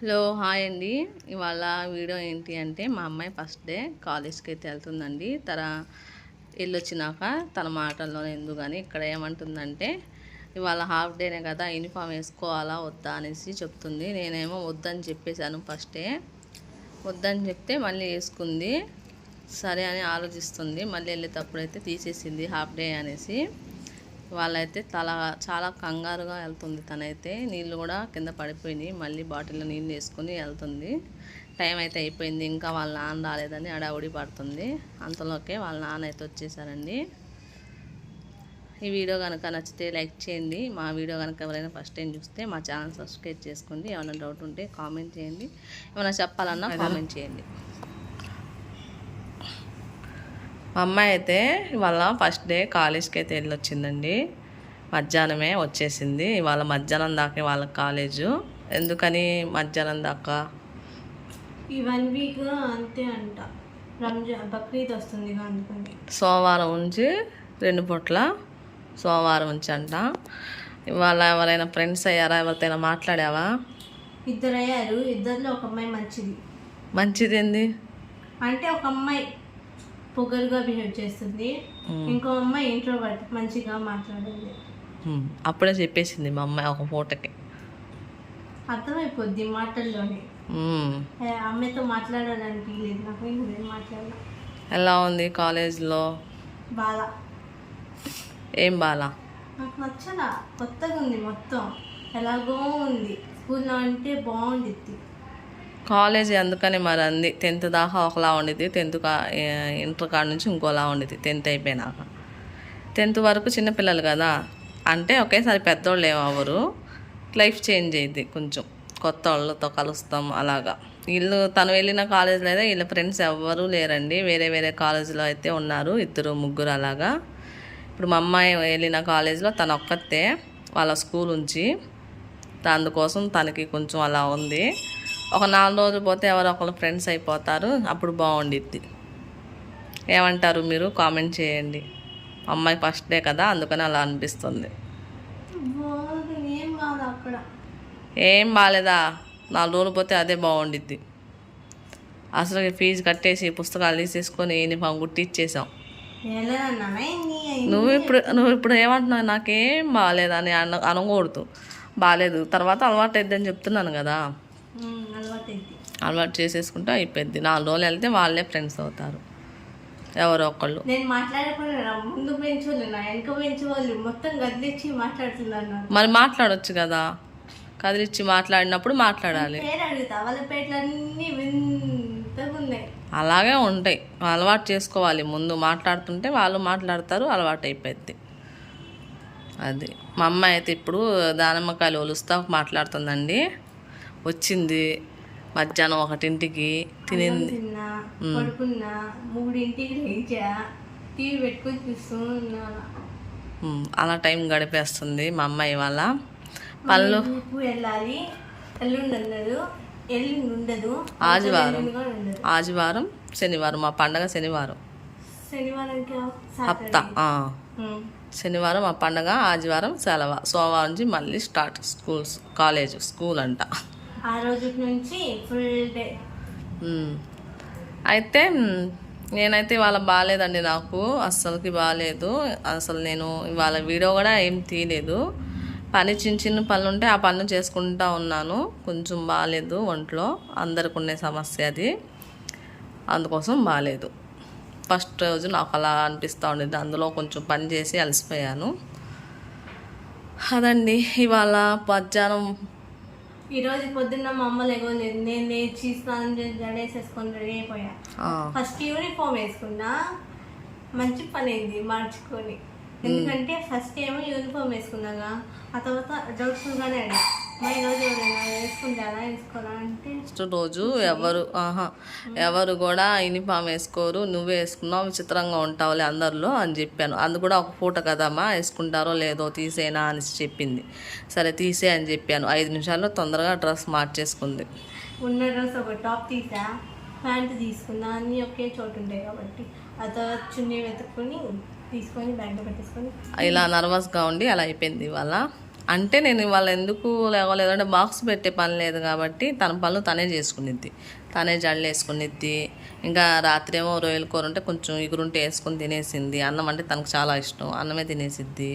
Hello hi అండి. ఇవాళ video ఏంటి అంటే మా అమ్మాయి ఫస్ట్ డే కాలేజ్కి అయితే వెళ్తుందండి. తన వెళ్ళొచ్చినాక తన మాటల్లో ఎందుకు కానీ ఇక్కడ ఏమంటుందంటే ఇవాళ హాఫ్ డేనే కదా యూనిఫామ్ వేసుకోవాలా వద్దా అనేసి చెప్తుంది. నేనేమో వద్దని చెప్పేశాను ఫస్టే వద్దని చెప్తే మళ్ళీ వేసుకుంది. సరే అని ఆలోచిస్తుంది. మళ్ళీ వెళ్ళేటప్పుడు అయితే తీసేసింది హాఫ్ డే అనేసి. వాళ్ళైతే తల చాలా కంగారుగా వెళ్తుంది. తనైతే నీళ్ళు కూడా కింద పడిపోయినాయి. మళ్ళీ బాటిల్లో నీళ్ళు వేసుకుని వెళ్తుంది. టైం అయితే అయిపోయింది. ఇంకా వాళ్ళ నాన్న రాలేదని అడావుడి పడుతుంది. అంతలోకే వాళ్ళ నాన్న అయితే వచ్చేసారండి. ఈ వీడియో కనుక నచ్చితే లైక్ చేయండి. మా వీడియో కనుక ఎవరైనా ఫస్ట్ టైం చూస్తే మా ఛానల్ సబ్స్క్రైబ్ చేసుకోండి. ఏమైనా డౌట్ ఉంటే కామెంట్ చేయండి. ఏమైనా చెప్పాలన్నా కామెంట్ చేయండి. మా అమ్మాయి అయితే ఇవాళ ఫస్ట్ డే కాలేజ్కి అయితే వెళ్ళొచ్చిందండి. మధ్యాహ్నమే వచ్చేసింది. ఇవాళ మధ్యాహ్నం దాకా వాళ్ళ కాలేజు ఎందుకని మధ్యాహ్నం దాకా? ఈ వన్ వీక్ అంతే అంట. రంజాన్ బక్రీద్ వస్తుంది అందుకని సోమవారం నుంచి రెండు పూట్ల సోమవారం నుంచి అంట. ఇవాళ ఎవరైనా ఫ్రెండ్స్ అయ్యారా? ఎవరితోనైనా మాట్లాడావా? ఇద్దరు అయ్యారు ఇద్దరిలో ఒక అమ్మాయి మంచిది. మంచిది ఏంది అంటే ఒక అమ్మాయి పొగరుగా బిహేవ్ చేస్తుంది. ఇంకో అమ్మాయి ఇంట్లో మంచిగా మాట్లాడింది. అప్పుడే చెప్పేసింది మా అమ్మాయి ఒక పూటకి అర్థమైపోద్ది మాటల్లోనే. అమ్మాయితో మాట్లాడాలని లేదు నాకు ఇంకేం మాట్లాడాలి ఎలా ఉంది కాలేజ్లో? బాగా. ఏం బాలా నాకు నచ్చలా. కొత్తగా ఉంది మొత్తం. ఎలాగో ఉంది. స్కూల్లో అంటే బాగుండిద్ది. కాలేజ్ అందుకని మరి అంది. టెన్త్ దాకా ఒకలా ఉండేది టెన్త్ కా ఇంటర్ కాడ నుంచి ఇంకోలా ఉండేది టెన్త్ అయిపోయినాక. టెన్త్ వరకు చిన్నపిల్లలు కదా. అంటే ఒకేసారి పెద్దోళ్ళు ఏమవ్వరు లైఫ్ చేంజ్ అయ్యింది కొంచెం. కొత్త వాళ్ళతో కలుస్తాం అలాగా. వీళ్ళు తను వెళ్ళిన కాలేజీలో అయితే వీళ్ళ ఫ్రెండ్స్ ఎవ్వరూ లేరండి. వేరే వేరే కాలేజీలో అయితే ఉన్నారు. ఇద్దరు ముగ్గురు అలాగా. ఇప్పుడు మా అమ్మాయి వెళ్ళిన కాలేజీలో తను ఒక్కతే. వాళ్ళ స్కూల్ ఉంచి. అందుకోసం తనకి కొంచెం అలా ఉంది. ఒక నాలుగు రోజులు పోతే ఎవరో ఒకరు ఫ్రెండ్స్ అయిపోతారు అప్పుడు బాగుండిద్ది. ఏమంటారు మీరు? కామెంట్ చేయండి. అమ్మాయి ఫస్ట్ డే కదా అందుకని అలా అనిపిస్తుంది. ఏం బాగాలేదా నాలుగు రోజులు పోతే అదే బాగుండిద్ది. అసలు ఫీజు కట్టేసి పుస్తకాలు తీసేసుకొని యూనిఫామ్ కుట్టి ఇచ్చేసాం. నువ్వు ఇప్పుడు నువ్వు ఇప్పుడు ఏమంటున్నావు? నాకేం బాగాలేదని అన అనకూడదు. బాగాలేదు తర్వాత అలవాటు అయిద్దని చెప్తున్నాను కదా. అలవాటు చేసేసుకుంటే అయిపోద్ది నాలుగు రోజులు వెళ్తే వాళ్ళే ఫ్రెండ్స్ అవుతారు. ఎవరో ఒకళ్ళు. నేను మాట్లాడకుండా ముందు పెంచోళ్ళు నా వెనక పెంచేవాళ్ళు మొత్తం మాట్లాడుతున్నారు నాకు మరి మాట్లాడొచ్చు కదా. కదిలిచ్చి మాట్లాడినప్పుడు మాట్లాడాలి. అలాగే ఉంటాయి. అలవాటు చేసుకోవాలి. ముందు మాట్లాడుతుంటే వాళ్ళు మాట్లాడతారు అలవాటు అయిపోద్ది అది. మా అమ్మాయి అయితే ఇప్పుడు దానిమ్మకాయలు ఒలుస్తా మాట్లాడుతుందండి. వచ్చింది. మధ్యాహ్నం ఒకటింటికి తినింది. తిన్నా పడుకున్నా మూడింటికి లేచా టీవీ పెట్టుకొని చూస్తూ ఉన్నాను ఉమ్, అలా టైం గడిపేస్తుంది మా అమ్మాయి వాళ్ళ పళ్ళు వెళ్ళాలి. ఎల్లుండి అన్నారు ఎల్లుండి ఉండదు. ఆదివారం ఆదివారం శనివారం. మా పండగ శనివారం. హప్తా. ఆ. శనివారం మా పండగ ఆదివారం సెలవు. సోమవారం నుంచి మళ్ళీ స్టార్ట్ స్కూల్స్ కాలేజ్ స్కూల్ అంట. ఆ రోజు నుంచి ఫుల్ డే అయితే నేనైతే ఇవాళ బాగాలేదండి నాకు. అస్సలకి బాగాలేదు అసలు నేను ఇవాళ వీడియో కూడా ఏం తీయలేదు. పని చిన్న చిన్న పనులు ఉంటే ఆ పనులు చేసుకుంటా ఉన్నాను. కొంచెం బాగాలేదు ఒంట్లో. అందరికి ఉండే సమస్య అది. అందుకోసం బాగాలేదు ఫస్ట్ రోజు నాకు అలా అనిపిస్తూ ఉండేది. అందులో కొంచెం పని చేసి అలసిపోయాను. అదండి. ఇవాళ మధ్యాహ్నం ఈ రోజు పొద్దున్న మా అమ్మ లేగలేదు నేను లేచి స్నానం చేసి జడేసేసుకొని రెడీ అయిపోయా. ఫస్ట్ యూనిఫామ్ వేసుకున్నా మంచి పని అయింది మార్చుకొని. ఎందుకంటే ఫస్ట్ ఏమో యూనిఫామ్ వేసుకున్నాగా ఆ తర్వాత డౌట్ఫుల్గానే అడిగా మా ఈరోజు ఎవరైనా ఫస్ట్ రోజు ఎవరు ఆహా ఎవరు కూడా యూనిఫామ్ వేసుకోరు నువ్వే వేసుకున్నావు విచిత్రంగా ఉంటావులే అందరిలో అని చెప్పాను. అందు కూడా ఒక పూట కదమ్మా వేసుకుంటారో లేదో తీసేనా అని చెప్పింది. సరే తీసే అని చెప్పాను. ఐదు నిమిషాల్లో తొందరగా డ్రెస్ మార్చేసుకుంది. ఉన్న డ్రెస్ ఒక టాప్ తీసా ప్యాంట్ తీసుకున్నా అన్నీ ఒకే చోటు ఉంటాయి కాబట్టి. ఆ తర్వాత చున్నీ వెతుక్కొని తీసుకొని బ్యాగ్లో పెట్టేసుకొని ఇలా నర్వస్గా ఉండి అలా అయిపోయింది ఇవాళ. అంటే నేను ఇవాళ ఎందుకు లేవలేదు అంటే బాక్స్ పెట్టే పని లేదు కాబట్టి తన పనులు తనే చేసుకునిద్ది. తనే జడలు వేసుకునిద్ది. ఇంకా రాత్రి ఏమో రొయ్యల కూర ఉంటే కొంచెం ఇగురుంటే వేసుకొని తినేసింది. అన్నం అంటే తనకు చాలా ఇష్టం. అన్నమే తినేసిద్ది.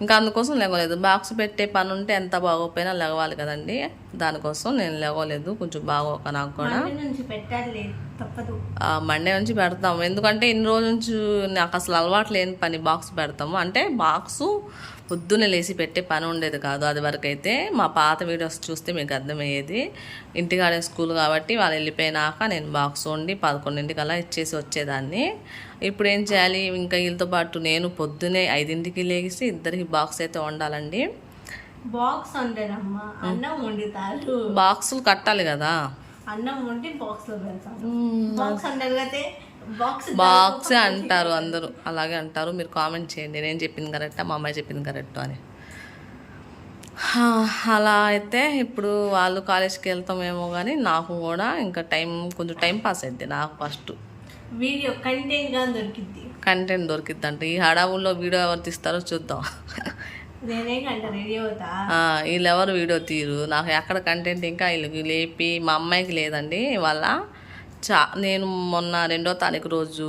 ఇంకా అందుకోసం లేవలేదు. బాక్స్ పెట్టే పని ఉంటే ఎంత బాగోపోయినా లేవాలి కదండి. దానికోసం నేను లేవలేదు. కొంచెం బాగోక నాకు కూడా. మండి నుంచి పెట్టాలి తప్పదు. ఆ, మండే నుంచి పెడతాము ఎందుకంటే ఇన్ని రోజుల నుంచి నాకు అసలు అలవాటు లేని పని బాక్స్ పెడతాము. అంటే బాక్సు పొద్దున్నే లేచి పెట్టే పని ఉండేది కాదు అది వరకు అయితే మా పాత వీడియోస్ చూస్తే మీకు అర్థమయ్యేది. ఇంటికాడే స్కూల్ కాబట్టి వాళ్ళు వెళ్ళిపోయినాక నేను బాక్స్ వండి పదకొండింటికల్లా ఇచ్చేసి వచ్చేదాన్ని. ఇప్పుడు ఏం చేయాలి? ఇంకా వీళ్ళతో పాటు నేను పొద్దునే ఐదింటికి లేచి ఇద్దరికి బాక్స్ అయితే వండాలండి. బాక్స్ వండారమ్మా అన్నం వండుతారు. బాక్సులు కట్టాలి కదా. అన్నం వండి బాక్స్ అంటారు అందరూ. అలాగే అంటారు. మీరు కామెంట్ చేయండి. నేను చెప్పింది కరెక్టా? మా అమ్మాయి చెప్పింది కరెక్ట్ అని. అలా అయితే ఇప్పుడు వాళ్ళు కాలేజ్కి వెళ్తామేమో కానీ నాకు కూడా ఇంకా టైం కొంచెం టైం పాస్ అయింది నాకు ఫస్ట్. వీడియో కంటెంట్గా దొరికింది కంటెంట్ దొరికిద్దంట. ఈ హడావుల్లో వీడియో ఎవరు తీస్తారో చూద్దాం. వీళ్ళెవరు వీడియో తీరు నాకు ఎక్కడ కంటెంట్ ఇంకా వీళ్ళకి లేపి మా అమ్మాయికి లేదండి వాళ్ళ. చా నేను మొన్న రెండో తారీఖు రోజు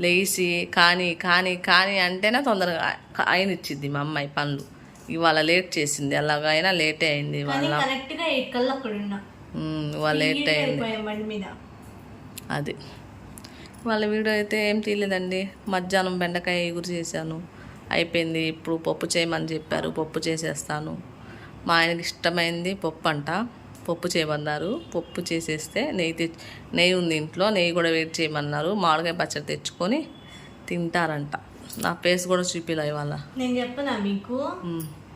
లేచి కానీ కానీ కానీ అంటేనే తొందరగా ఆయన ఇచ్చింది మా అమ్మాయి పనులు. ఇవాళ లేట్ చేసింది. అలాగైనా లేటే అయింది ఇవాళ. ఇవాళ లేట్ అయింది. అది. వాళ్ళ వీడియో అయితే ఏం తీయలేదండి. మధ్యాహ్నం బెండకాయ ఎగురు చేశాను. అయిపోయింది. ఇప్పుడు పప్పు చేయమని చెప్పారు. పప్పు చేసేస్తాను. మా ఆయనకి ఇష్టమైంది పప్పు అంట. పప్పు చేయమన్నారు. పప్పు చేసేస్తే నెయ్యి తెచ్చి నెయ్యి ఉంది ఇంట్లో. నెయ్యి కూడా వేడి చేయమన్నారు. మామిడికాయ పచ్చడి తెచ్చుకొని తింటారంట. నా ఫేస్ కూడా చూపిలా ఇవాళ. నేను చెప్పనా మీకు?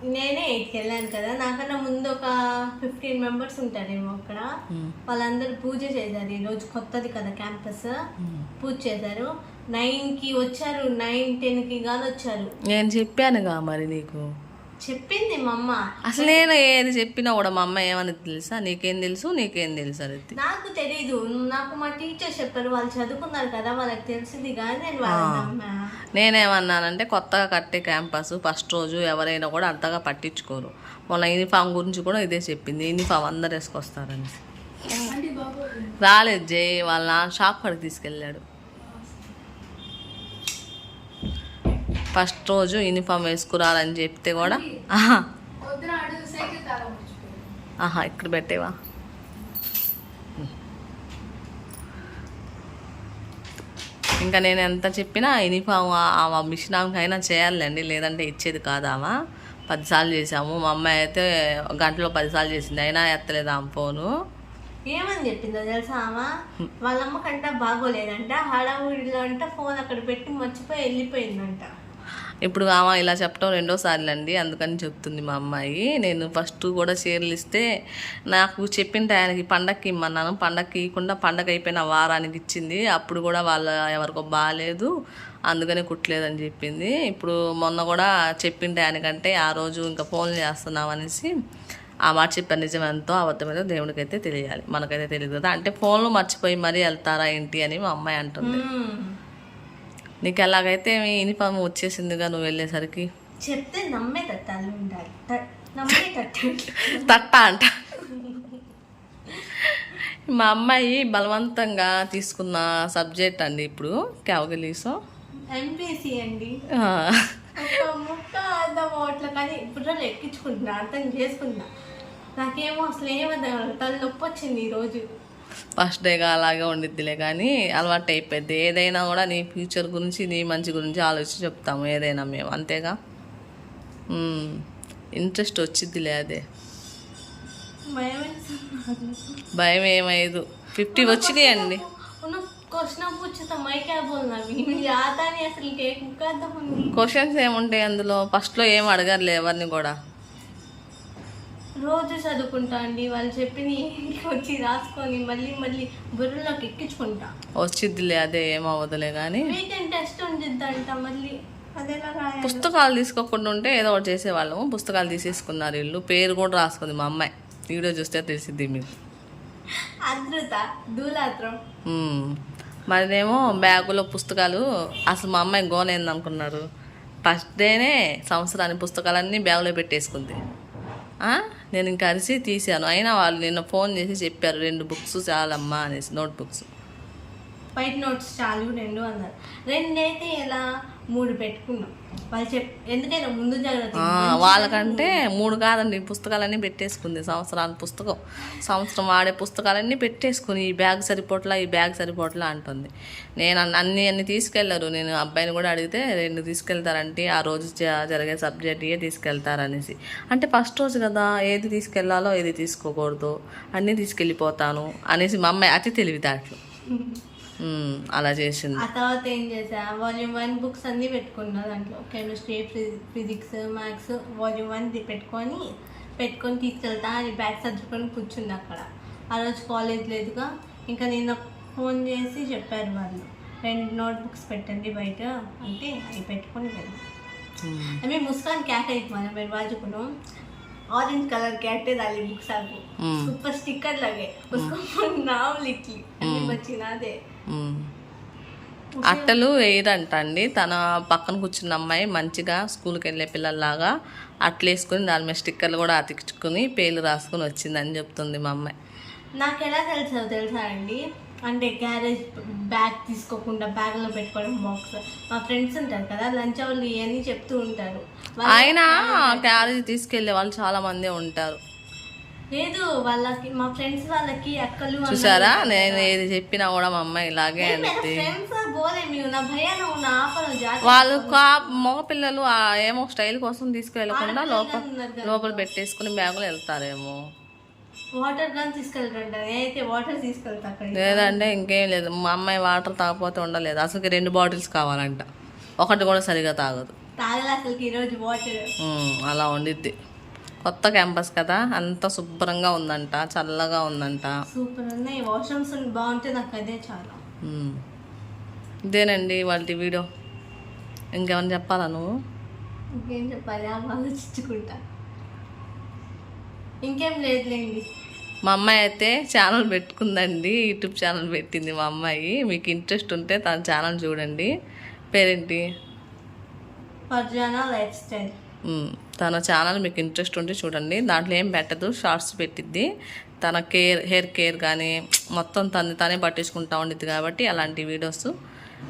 నేనే ఎయిట్కి వెళ్ళాను కదా నాకన్నా ముందు ఒక ఫిఫ్టీన్ మెంబర్స్ ఉంటారేమో అక్కడ. వాళ్ళందరూ పూజ చేశారు ఈ రోజు కొత్తది కదా క్యాంపస్. పూజ చేశారు. నైన్కి వచ్చారు నైన్ టెన్కి గాని వచ్చారు నేను చెప్పానుగా మరి నీకు. చెప్పింది మా అమ్మ. అసలు నేను ఏది చెప్పినా కూడా మా అమ్మ ఏమని తెలుసా? నీకేం తెలుసు నీకేం తెలుసు అని నాకు తెలీదు. నాకు మా టీచర్ చెప్పారు వాళ్ళు చదువుకున్నారు కదా వాళ్ళకి తెలిసింది కానీ నేను వాళ్ళని నమ్మా. నేనేమన్నానంటే కొత్తగా కట్టే క్యాంపస్ ఫస్ట్ రోజు ఎవరైనా కూడా అంతగా పట్టించుకోరు. మొన్న యూనిఫామ్ గురించి కూడా ఇదే చెప్పింది. యూనిఫామ్ అందరు వేసుకొస్తారని. రాలేదు జై వాళ్ళ షాప్ కాడికి తీసుకెళ్ళాడు. ఫస్ట్ రోజు యూనిఫామ్ వేసుకురాలని చెప్తే కూడా ఆహా. ఇక్కడ పెట్టేవా? ఇంకా నేను ఎంత చెప్పినా యూనిఫామ్ ఆ మిషన్ అయినా చేయాలండి లేదంటే ఇచ్చేది కాదామా పదిసార్లు చేసాము మా అమ్మాయి అయితే గంటలో పదిసార్లు చేసింది అయినా ఎత్తలేదు ఆమె ఫోను. ఏమని చెప్పిందో తెలుసా ఆమె? వాళ్ళ అమ్మకంట బాగోలేదంట హడావుడిలో అంట ఫోన్ అక్కడ పెట్టి మర్చిపోయి వెళ్ళిపోయిందంట. ఇప్పుడు ఆమె ఇలా చెప్పడం రెండోసార్లు అండి అందుకని చెప్తుంది మా అమ్మాయి. నేను ఫస్ట్ కూడా చీరలు ఇస్తే నాకు చెప్పిన టయానికి పండక్కి ఇమ్మన్నాను. పండక్కి ఇవ్వకుండా పండగ అయిపోయిన వారానికి ఇచ్చింది. అప్పుడు కూడా వాళ్ళ ఎవరికో బాగాలేదు అందుకని కుట్టలేదని చెప్పింది. ఇప్పుడు మొన్న కూడా చెప్పిన టయానికంటే ఆ రోజు ఇంకా ఫోన్లు చేస్తున్నాం అనేసి ఆ మాట చెప్పాను. నిజం ఎంతో అబద్ధమేదో దేవుడికైతే తెలియాలి. మనకైతే తెలియదు కదా. అంటే ఫోన్లు మర్చిపోయి మరీ వెళ్తారా ఏంటి అని మా అమ్మాయి అంటుంది. నీకు ఎలాగైతే మీ యూనిఫామ్ వచ్చేసిందిగా నువ్వు వెళ్ళేసరికి. చెప్తే నమ్మే తట్టాలు ఉండాలి తట్ట అంట. మా అమ్మాయి బలవంతంగా తీసుకున్న సబ్జెక్ట్ అండి ఇప్పుడు క్యావగలీసో. ఎంపీసీ అండి. ముక్క అర్థం అవట్లే కానీ బుర్రలు ఎక్కించుకుంటున్నా అర్థం చేసుకుంటున్నా. నాకేమో అసలు ఏమర్థం. తల నొప్పి వచ్చింది ఈరోజు. ఫస్ట్ డేగా అలాగే ఉండిద్దిలే కానీ అలవాటు అయిపోయింది. ఏదైనా కూడా నీ ఫ్యూచర్ గురించి నీ మంచి గురించి ఆలోచించి చెప్తాము ఏదైనా మేము అంతేగా? ఇంట్రెస్ట్ వచ్చిద్దిలే అదే. భయం ఏమైదు. ఫిఫ్టీ వచ్చినాయండి. క్వశ్చన్స్ ఏముంటాయి అందులో? ఫస్ట్లో ఏం అడగరు ఎవరిని కూడా? రోజు చదువుకుంటా అండి. వాళ్ళు చెప్పిన ఇంటికి వచ్చి రాసుకొని మళ్ళీ మళ్ళీ బుర్రలోకి ఎక్కించుకుంటా. వచ్చిద్దిలే అదే ఏమవ్వదులే కానీ వీకెండ్ టెస్ట్ ఉండిద్దంట మళ్ళీ. అదేలా రాయాలి. పుస్తకాలు తీసుకోకుండా ఉంటే ఏదో ఒకటి చేసేవాళ్ళము. పుస్తకాలు తీసేసుకున్నారు ఇల్లు పేరు కూడా రాసుకుంది మా అమ్మాయి. వీడియో చూస్తే తెలిసిద్ది మీకు. అదృత దూలాత్రం. మ్మ్. మరినేమో బ్యాగులో పుస్తకాలు. అసలు మా అమ్మాయి గోనేంది అనుకున్నారు ఫస్ట్ డేనే సంవత్సరానికి పుస్తకాలన్నీ బ్యాగులో పెట్టేసుకుంది? నేను ఇంకా అరిసి తీశాను. అయినా వాళ్ళు నిన్న ఫోన్ చేసి చెప్పారు రెండు బుక్స్ చాలమ్మా అనేసి నోట్ బుక్స్ వైట్ నోట్స్ చాలు రెండు అన్నారు. రెండు అయితే ఎలా? మూడు పెట్టుకున్నాం. వాళ్ళకంటే మూడు కాదండి ఈ పుస్తకాలన్నీ పెట్టేసుకుంది సంవత్సరాల పుస్తకం. సంవత్సరం వాడే పుస్తకాలన్నీ పెట్టేసుకుని ఈ బ్యాగ్ సరిపోట్లా ఈ బ్యాగ్ సరిపోట్లా అంటుంది. నేను అన్ని అన్ని తీసుకెళ్ళారు నేను అబ్బాయిని కూడా అడిగితే రెండు తీసుకెళ్తారంటే ఆ రోజు జరిగే సబ్జెక్ట్ ఏ తీసుకెళ్తారనేసి. అంటే ఫస్ట్ రోజు కదా ఏది తీసుకెళ్ళాలో ఏది తీసుకోకూడదు అన్నీ తీసుకెళ్ళిపోతాను అనేసి మా అమ్మాయి అతి తెలివితేటలు. అలా చేసింది ఆ తర్వాత ఏం చేసా వాల్యూమ్ వన్ బుక్స్ అన్నీ పెట్టుకున్నా దాంట్లో chemistry physics maths volume one పెట్టుకొని పెట్టుకొని తీసుకెళ్తా అని బ్యాగ్ సర్దుకొని కూర్చుంది అక్కడ ఆ రోజు కాలేజ్ లేదుగా ఇంకా నిన్న ఫోన్ చేసి చెప్పారు వాళ్ళు రెండు నోట్ బుక్స్ పెట్టండి బయట అంటే అవి పెట్టుకొని వెళ్ళాం ఉమ్, हमें मुस्कान क्या खरीद माना मेरे बाजू को नो ऑरेंज कलर के अट्टे डाली बुक्स आपको हम्म। उसके ऊपर स्टिकर लगे उसको नाम लिख ली అట్టలు వేయరంట అండి తన పక్కన కూర్చున్న అమ్మాయి మంచిగా స్కూల్కి వెళ్ళే పిల్లల్లాగా అట్లు వేసుకుని దాని మీద స్టిక్కర్లు కూడా అతికించుకుని పేర్లు రాసుకుని వచ్చిందని చెప్తుంది మా అమ్మాయి. నాకు ఎలా తెలుసా తెలుసా అండి? అంటే గ్యారేజ్ బ్యాగ్ తీసుకోకుండా బ్యాగ్లో పెట్టుకోవడం బాక్స్. మా ఫ్రెండ్స్ ఉంటారు కదా లంచ్ అవర్లు ఇవన్నీ చెప్తూ ఉంటారు. ఆయన క్యారేజ్ తీసుకెళ్ళే వాళ్ళు చాలా మంది ఉంటారు. లేదు వాళ్ళకి మా ఫ్రెండ్స్ వాళ్ళకి అక్కలు చూసారా? నేను ఏది చెప్పినా కూడా మా అమ్మాయి ఇలాగే జాగ్రత్త. వాళ్ళు కా మగపిల్లలు ఏమో స్టైల్ కోసం తీసుకెళ్ళకుండా లోపల లోపల పెట్టేసుకుని బ్యాగులు వెళ్తారేమో. వాటర్ గన్ నేనైతే లేదంటే ఇంకేం లేదు. మా అమ్మాయి వాటర్ తాగపోతే ఉండలేదు. అసలు రెండు బాటిల్స్ కావాలంట. ఒకటి కూడా సరిగా తాగదు. తాగలే అసలుకి ఈరోజు వాటర్. అలా ఉండిద్ది. కొత్త క్యాంపస్ కదా అంత శుభ్రంగా ఉందంట చల్లగా ఉందంట. సూపర్ ఉన్నాయి. వాష్రూమ్స్ బాగుంటే నాకు అదే చాలా. ఉమ్. ఇదేనండి వాళ్ళ వీడియో. ఇంకేమైనా చెప్పాలా నువ్వు? ఇంకేం చెప్పాలి? ఆలోచించుకుంటా. ఇంకేం లేదులేండి. మా అమ్మాయి అయితే ఛానల్ పెట్టుకుందండి యూట్యూబ్ ఛానల్ పెట్టింది మా అమ్మాయి. మీకు ఇంట్రెస్ట్ ఉంటే తన ఛానల్ చూడండి. పేరేంటి? Farzana lifestyle. తన ఛానల్ మీకు ఇంట్రెస్ట్ ఉంటే చూడండి. దాంట్లో ఏం పెట్టదు షార్ట్స్ పెట్టిద్ది. తన కేర్ హెయిర్ కేర్ కానీ మొత్తం తను తనే పట్టించుకుంటా ఉండిద్ది కాబట్టి అలాంటి వీడియోస్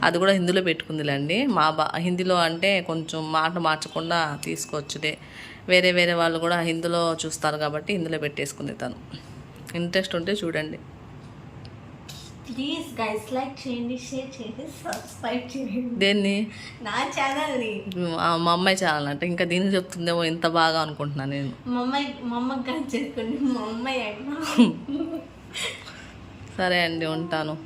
అది కూడా హిందీలో పెట్టుకుందిలేండి. మా బా హిందీలో అంటే కొంచెం మాట మార్చకుండా తీసుకోవచ్చుదే వేరే వేరే వాళ్ళు కూడా హిందీలో చూస్తారు కాబట్టి హిందీలో పెట్టేసుకుంది తను. ఇంట్రెస్ట్ ఉంటే చూడండి. ప్లీజ్ గైస్ లైక్ చేయండి షేర్ చేయండి సబ్స్క్రైబ్ చేయండి. దేన్ని? నా ఛానల్ని మా అమ్మాయి ఛానల్ అంటే. ఇంకా దీనికి చెప్తుందేమో ఇంత బాగా అనుకుంటున్నాను నేను. మా అమ్మాయి మా అమ్మకి కానీ చేసుకోండి మా అమ్మాయి సరే అండి ఉంటాను.